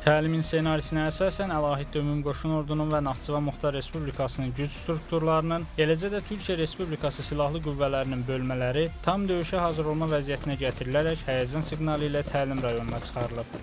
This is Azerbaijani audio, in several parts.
Təlimin ssenarisinə əsasən əlahiddə ümumi qoşun ordunun və Naxçıvan Muxtar Respublikasının güc strukturlarının, eləcə də Türkiyə Respublikası Silahlı Qüvvələrinin bölmələri tam döyüşə hazır olma vəziyyətinə gətirilərək həyəcan siqnalı ilə təlim rayonuna çıxarılıb.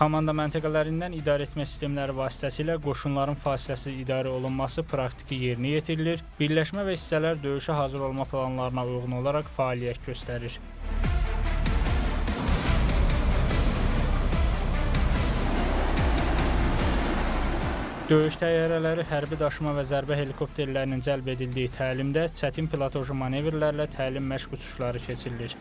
Komanda məntəqələrindən idarəetmə sistemləri vasitəsilə qoşunların fasiləsiz idarə olunması praktiki yerinə yetirilir. Birləşmə və hissələr döyüşə hazır olma planlarına uyğun olaraq fəaliyyət göstərir. Döyüş təyyarələri, hərbi daşıma və zərbə helikopterlərinin cəlb edildiyi təlimdə çətin pilotaj manevrlərlə təlim məşq uçuşları keçirilir.